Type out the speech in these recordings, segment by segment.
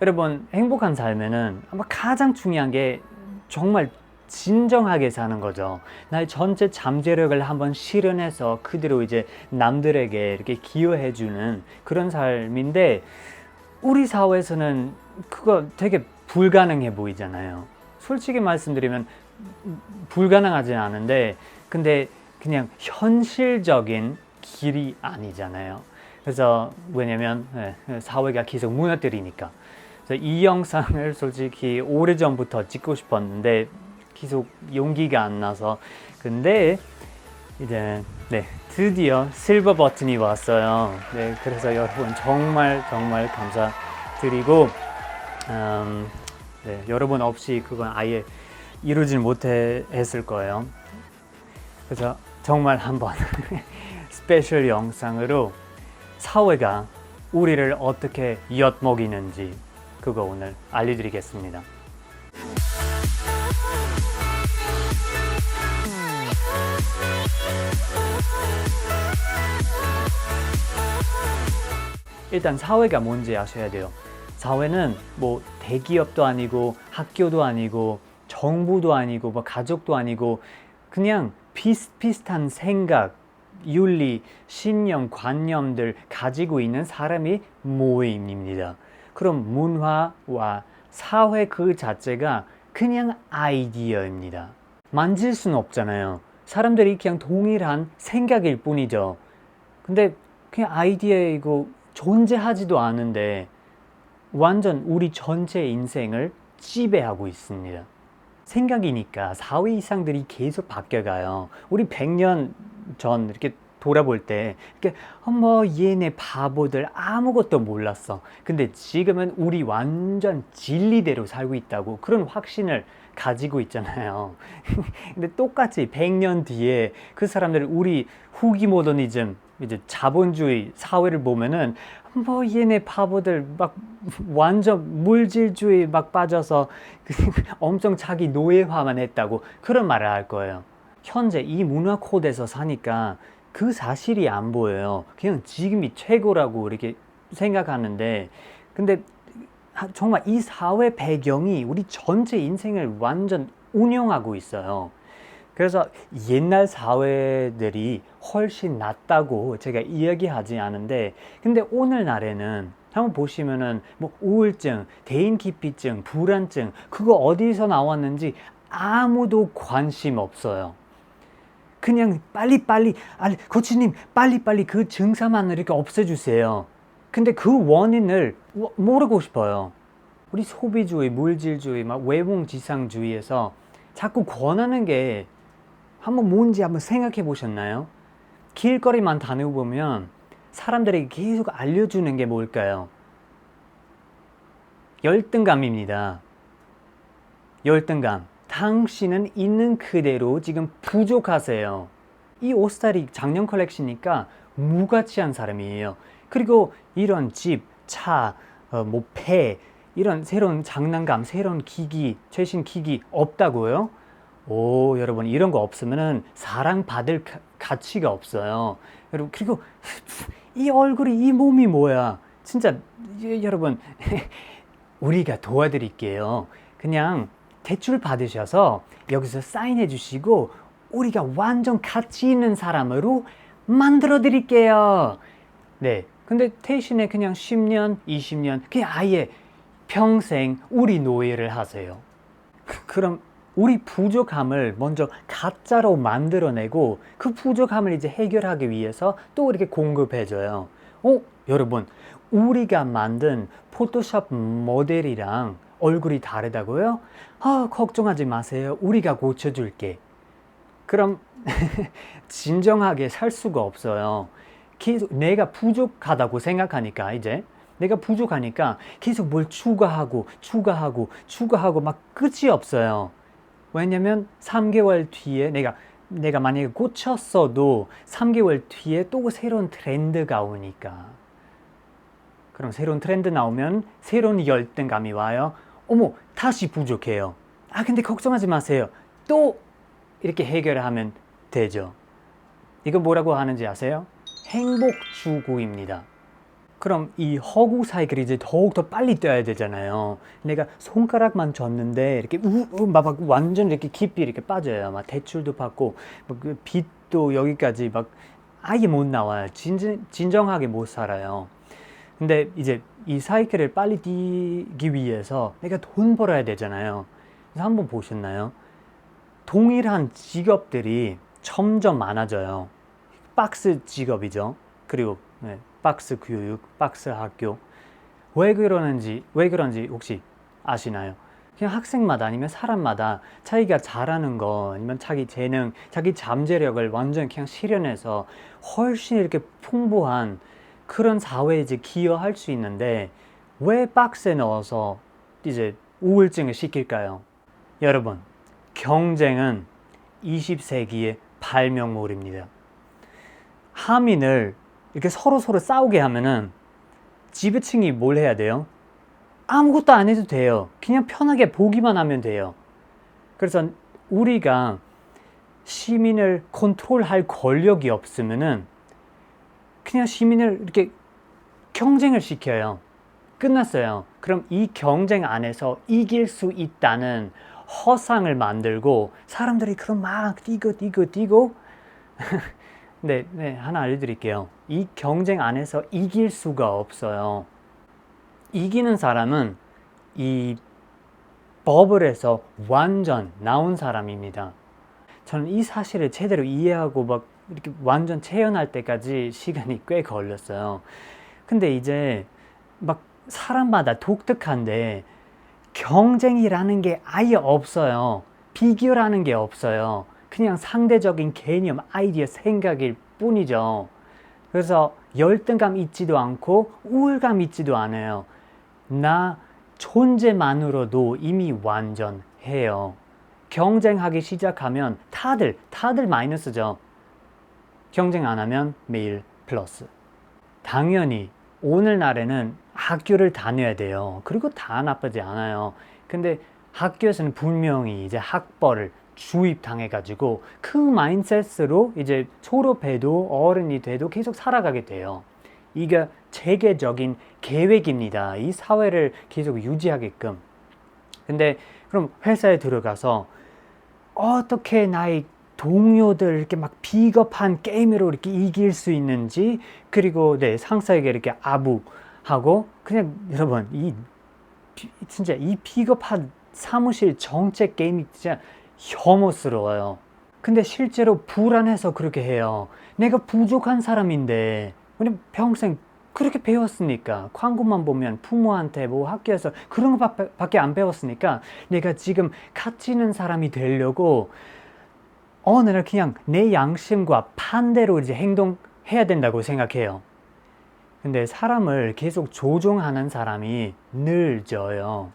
여러분 행복한 삶에는 아마 가장 중요한 게 정말 진정하게 사는 거죠. 나의 전체 잠재력을 한번 실현해서 그대로 이제 남들에게 이렇게 기여해주는 그런 삶인데 우리 사회에서는 그거 되게 불가능해 보이잖아요. 솔직히 말씀드리면 불가능하지 않은데 근데 그냥 현실적인 길이 아니잖아요. 그래서 왜냐면 예, 사회가 계속 무너뜨리니까. 이 영상을 솔직히 오래전부터 찍고 싶었는데 계속 용기가 안 나서 근데 이제 네 드디어 실버 버튼이 왔어요. 네 그래서 여러분 정말 정말 감사드리고 음, 네, 여러분 없이 그건 아예 이루질 못했을 거예요. 그래서 정말 한번 스페셜 영상으로 사회가 우리를 어떻게 엿먹이는지 그거 오늘 알려드리겠습니다. 일단 사회가 뭔지 아셔야 돼요. 사회는 뭐 대기업도 아니고 학교도 아니고 정부도 아니고 뭐 가족도 아니고 그냥 비슷비슷한 생각, 윤리, 신념, 관념들 가지고 있는 사람이 모임입니다. 그럼 문화와 사회 그 자체가 그냥 아이디어입니다. 만질 수는 없잖아요. 사람들이 그냥 동일한 생각일 뿐이죠. 근데 그냥 아이디어이고 존재하지도 않은데 완전 우리 전체 인생을 지배하고 있습니다. 생각이니까 사회 이상들이 계속 바뀌어가요. 우리 100년 전 이렇게 돌아볼 때 이렇게 어머 얘네 바보들 아무것도 몰랐어. 근데 지금은 우리 완전 진리대로 살고 있다고 그런 확신을 가지고 있잖아요. 근데 똑같이 100년 뒤에 그 사람들 우리 후기 모더니즘 이제 자본주의 사회를 보면은 뭐 얘네 바보들 막 완전 물질주의 막 빠져서 엄청 자기 노예화만 했다고 그런 말을 할 거예요. 현재 이 문화 코드에서 사니까 그 사실이 안 보여요. 그냥 지금이 최고라고 이렇게 생각하는데 근데 하- 정말 이 사회 배경이 우리 전체 인생을 완전 운영하고 있어요. 그래서 옛날 사회들이 훨씬 낫다고 제가 이야기하지 않은데 근데 오늘날에는 한번 보시면은 뭐 우울증, 대인기피증, 불안증 그거 어디서 나왔는지 아무도 관심 없어요. 그냥 빨리빨리 아, 코치님 빨리빨리 그 증상만 이렇게 없애주세요. 근데 그 원인을 워- 모르고 싶어요. 우리 소비주의, 물질주의, 막 외봉지상주의에서 자꾸 권하는 게 한번 뭔지 한번 생각해 보셨나요? 길거리만 다녀보면 사람들에게 계속 알려주는 게 뭘까요? 열등감입니다. 열등감. 당신은 있는 그대로 지금 부족하세요. 이 옷스타일이 작년 컬렉션이니까 무가치한 사람이에요. 그리고 이런 집, 차, 어, 뭐 폐, 이런 새로운 장난감, 새로운 기기, 최신 기기 없다고요? 오, 여러분 이런 거 없으면은 사랑받을 가, 가치가 없어요. 여러분 그리고 이 얼굴이 이 몸이 뭐야? 진짜 이- 여러분 우리가 도와드릴게요. 그냥 대출 받으셔서 여기서 사인해 주시고 우리가 완전 가치 있는 사람으로 만들어 드릴게요. 네. 근데 대신에 그냥 10년, 20년 그냥 아예 평생 우리 노예를 하세요. 그- 그럼 우리 부족함을 먼저 가짜로 만들어내고 그 부족함을 이제 해결하기 위해서 또 이렇게 공급해줘요. 어, 여러분, 우리가 만든 포토샵 모델이랑 얼굴이 다르다고요? 아, 걱정하지 마세요. 우리가 고쳐줄게. 그럼 진정하게 살 수가 없어요. 계속 내가 부족하다고 생각하니까 이제 내가 부족하니까 계속 뭘 추가하고 추가하고 추가하고 막 끝이 없어요. 왜냐면 3개월 뒤에 내가 내가 만약에 고쳤어도 3개월 뒤에 또 새로운 트렌드가 오니까. 그럼 새로운 트렌드 나오면 새로운 열등감이 와요. 어머, 다시 부족해요. 아, 근데 걱정하지 마세요. 또 이렇게 해결하면 되죠. 이거 뭐라고 하는지 아세요? 행복 추구입니다. 그럼 이 허구 사이클이 이제 더욱더 빨리 뛰어야 되잖아요. 내가 손가락만 줬는데 이렇게 우우 막, 막 완전 이렇게 깊이 이렇게 빠져요. 막 대출도 받고 뭐그 빚도 여기까지 막 아예 못 나와요. 진정, 진정하게 못 살아요. 근데 이제 이 사이클을 빨리 뛰기 위해서 내가 돈 벌어야 되잖아요. 그래서 한번 보셨나요? 동일한 직업들이 점점 많아져요. 박스 직업이죠. 그리고 네, 박스 교육, 박스 학교. 왜 그러는지, 왜 그런지 혹시 아시나요? 그냥 학생마다 아니면 사람마다 자기가 잘하는 거 아니면 자기 재능, 자기 잠재력을 완전 그냥 실현해서 훨씬 이렇게 풍부한 그런 사회에 이제 기여할 수 있는데 왜 박스에 넣어서 이제 우울증을 시킬까요? 여러분, 경쟁은 20세기의 발명물입니다. 하민을 이렇게 서로 서로 싸우게 하면은 지배층이 뭘 해야 돼요? 아무것도 안 해도 돼요. 그냥 편하게 보기만 하면 돼요. 그래서 우리가 시민을 컨트롤할 권력이 없으면은 그냥 시민을 이렇게 경쟁을 시켜요. 끝났어요. 그럼 이 경쟁 안에서 이길 수 있다는 허상을 만들고 사람들이 그럼 막 뛰고 뛰고 뛰고 네, 네, 하나 알려드릴게요. 이 경쟁 안에서 이길 수가 없어요. 이기는 사람은 이 버블에서 완전 나온 사람입니다. 저는 이 사실을 제대로 이해하고 막 이렇게 완전 체현할 때까지 시간이 꽤 걸렸어요. 근데 이제 막 사람마다 독특한데 경쟁이라는 게 아예 없어요. 비교라는 게 없어요. 그냥 상대적인 개념, 아이디어, 생각일 뿐이죠. 그래서 열등감 있지도 않고 우울감 있지도 않아요. 나 존재만으로도 이미 완전해요. 경쟁하기 시작하면 다들, 다들 마이너스죠. 경쟁 안 하면 매일 플러스. 당연히 오늘날에는 학교를 다녀야 돼요. 그리고 다 나쁘지 않아요. 근데 학교에서는 분명히 이제 학벌을 주입당해가지고 그 마인셋으로 이제 졸업해도 어른이 돼도 계속 살아가게 돼요. 이게 체계적인 계획입니다. 이 사회를 계속 유지하게끔. 근데 그럼 회사에 들어가서 어떻게 나의 동료들 이렇게 막 비겁한 게임으로 이렇게 이길 수 있는지 그리고 내 상사에게 이렇게 아부하고 그냥 여러분 이 진짜 이 비겁한 사무실 정책 게임이 진짜 혐오스러워요. 근데 실제로 불안해서 그렇게 해요. 내가 부족한 사람인데, 왜냐면 평생 그렇게 배웠으니까. 광고만 보면 부모한테 뭐 학교에서 그런 거 밖에 안 배웠으니까 내가 지금 있는 사람이 되려고 어느 날 그냥 내 양심과 반대로 이제 행동해야 된다고 생각해요. 근데 사람을 계속 조종하는 사람이 늘져요.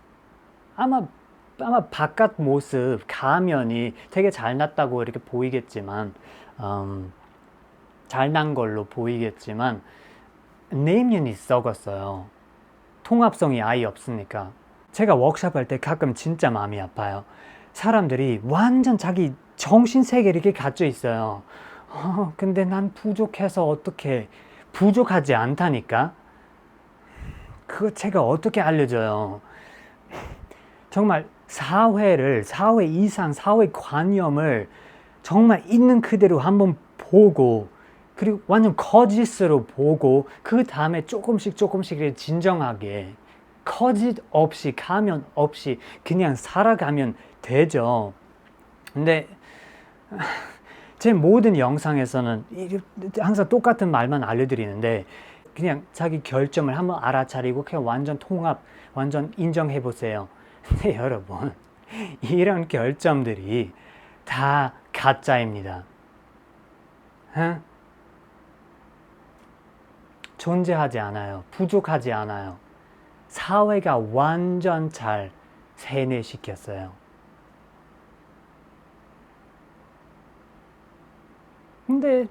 아마 아마 바깥 모습, 가면이 되게 잘났다고 이렇게 보이겠지만, 음, 잘난 걸로 보이겠지만, 내면이 썩었어요. 통합성이 아예 없으니까. 제가 워크샵 할때 가끔 진짜 마음이 아파요. 사람들이 완전 자기 정신 세계 이렇게 갇혀 있어요. 어, 근데 난 부족해서 어떻게, 부족하지 않다니까? 그거 제가 어떻게 알려줘요? 정말 사회를, 사회 이상, 사회 관념을 정말 있는 그대로 한번 보고, 그리고 완전 거짓으로 보고, 그 다음에 조금씩 조금씩 진정하게, 거짓 없이, 가면 없이, 그냥 살아가면 되죠. 근데, 제 모든 영상에서는 항상 똑같은 말만 알려드리는데, 그냥 자기 결점을 한번 알아차리고, 그냥 완전 통합, 완전 인정해 보세요. 근데 여러분, 이런 결점들이 다 가짜입니다. 응? 존재하지 않아요. 부족하지 않아요. 사회가 완전 잘 세뇌시켰어요. 근데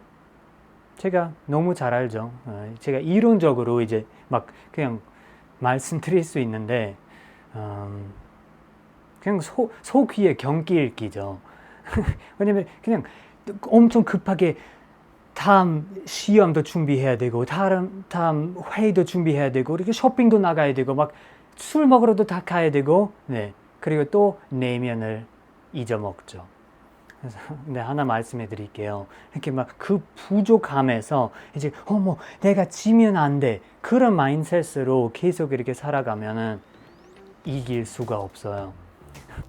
제가 너무 잘 알죠. 어, 제가 이론적으로 이제 막 그냥 말씀드릴 수 있는데, 음, 그냥 소, 속 위에 경기 읽기죠. 왜냐면 그냥 엄청 급하게 다음 시험도 준비해야 되고 다음 다음 회의도 준비해야 되고 이렇게 쇼핑도 나가야 되고 막 술 먹으러도 다 가야 되고 네 그리고 또 내면을 잊어먹죠. 그래서 네, 하나 말씀해 드릴게요. 이렇게 막 그 부족함에서 이제 어머 내가 지면 안 돼. 그런 마인셋으로 계속 이렇게 살아가면은 이길 수가 없어요.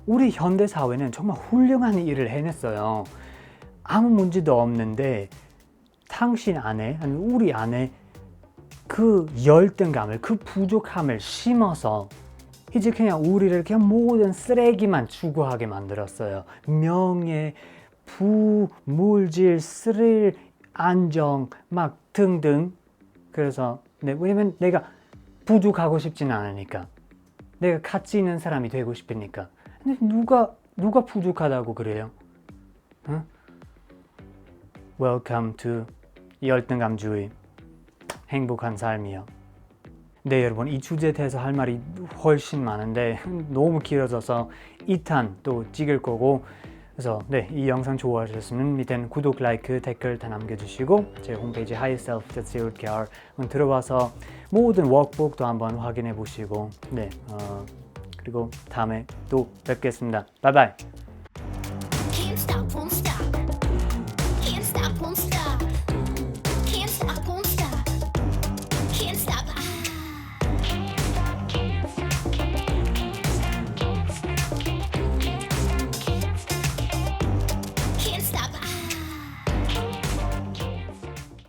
우리 현대 사회는 정말 훌륭한 일을 해냈어요. 아무 문제도 없는데 당신 안에 아니 우리 안에 그 열등감을 그 부족함을 심어서 이제 그냥 우리를 그냥 모든 쓰레기만 추구하게 만들었어요. 명예, 부, 물질, 스릴, 안정, 막 등등. 그래서 네, 왜냐면 내가 부족하고 싶진 않으니까. 내가 가치 있는 사람이 되고 싶으니까. 근데 누가 누가 부족하다고 그래요? 응? Welcome to 열등감주의 행복한 삶이요. 네 여러분 이 주제에 대해서 할 말이 훨씬 많은데 너무 길어져서 2탄 또 찍을 거고 그래서 네 이 영상 좋아하셨으면 밑엔 구독, 라이크, 댓글 다 남겨주시고 제 홈페이지 higherself.co.kr 들어와서 모든 워크북도 한번 확인해 보시고 네 어, 그리고 다음에 또 뵙겠습니다. 바이바이.